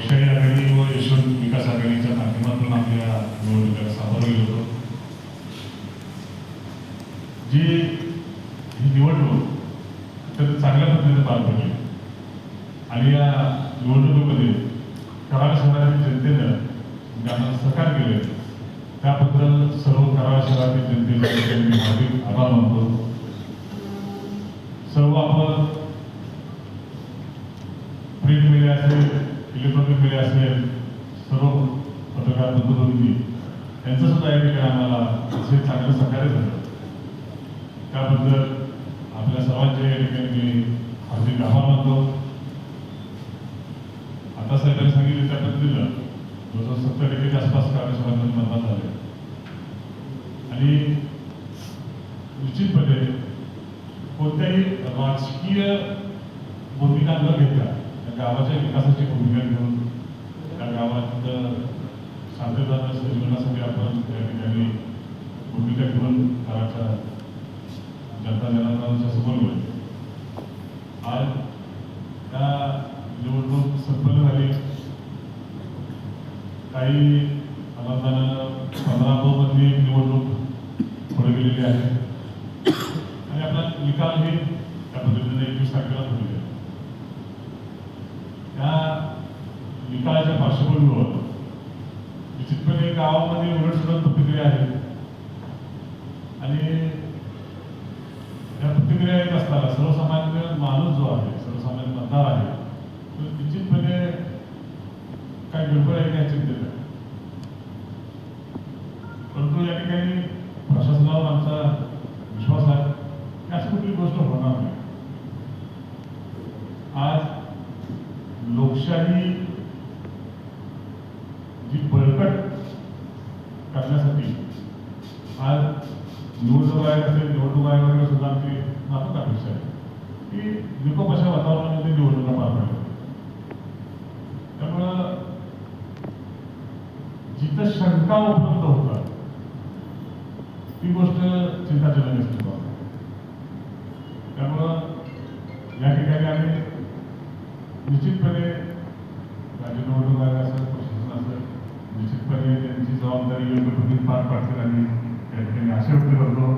लोकशाही आघाडी व यशवंत विकास आघाडीच्या माध्यमातून आपल्या निवडणुकीला सामोरं गेलो होतो जी ही निवडणूक अत्यंत चांगल्या पद्धतीने पार पडली आणि या निवडणुकीमध्ये कराड शहरातील जनतेनं ज्यांना सहकार केले त्याबद्दल सर्व कराड शहरातील जनतेचे मी हार्दिक आभार मानतो सर्व आपण प्रिंट मीडिया असेल इलेक्ट्रॉनिक मीडिया असेल सर्व पत्रकार बंधुभगिनी यांचं सुद्धा या ठिकाणी आम्हाला असे चांगलं सहकार्य झालं. त्याबद्दल आपल्या सर्वांच्या या ठिकाणी मी हार्दिक आभार मानतो. आता साहेबांनी सांगितलं त्या पद्धतीनं जवळजवळ सत्तर टक्केच्या आसपास कार्यसभांमध्ये मतदान झाले. आणि निश्चितपणे कोणत्याही राजकीय भूमिका न घेता गावाच्या विकासाची भूमिका घेऊन त्या गावात शांतता जीवनासाठी आपण त्या ठिकाणी भूमिका घेऊन कराच्या जनता जनार्दनाच्या समोर होईल आज त्या निवडणूक संपन्न झाली. काही आनंदानं पंधरा निवडणूक पुढे गेलेली आहे. आणि आपला निकाल हे त्या पद्धतीने एकवीस तारखेला होईल त्या निकालाच्या पार्श्वभूमीवर निश्चितपणे गावामध्ये उलटसुलट प्रतिक्रिया आहेत आणि या प्रतिक्रिया येत असताना सर्वसामान्य माणूस जो आहे सर्वसामान्य मतदार आहे तो निश्चितपणे काय गडबड आहे काय चिंतित? आहे परंतु या ठिकाणी प्रशासनावर आमचा विश्वास आहे की अशी कुठली गोष्ट होणार नाही. आज लोकशाही जी बळकट करण्यासाठी आज निवडणूक आयोग असेल निवडणूक आयोगाकडे सुद्धा आमची माफक अपेक्षा आहे. की निकोप अशा वातावरणामध्ये निवडणुका पार पडल्या त्यामुळं जिथं शंका उपलब्ध होतात ती गोष्ट चिंताजनक असते त्यामुळं या ठिकाणी आम्ही निश्चितपणे राज्य निवडणूक आयोग असेल जबाबदारी योग्य पद्धतीने पार पाडतील आणि त्या ठिकाणी आशा व्यक्त करतो.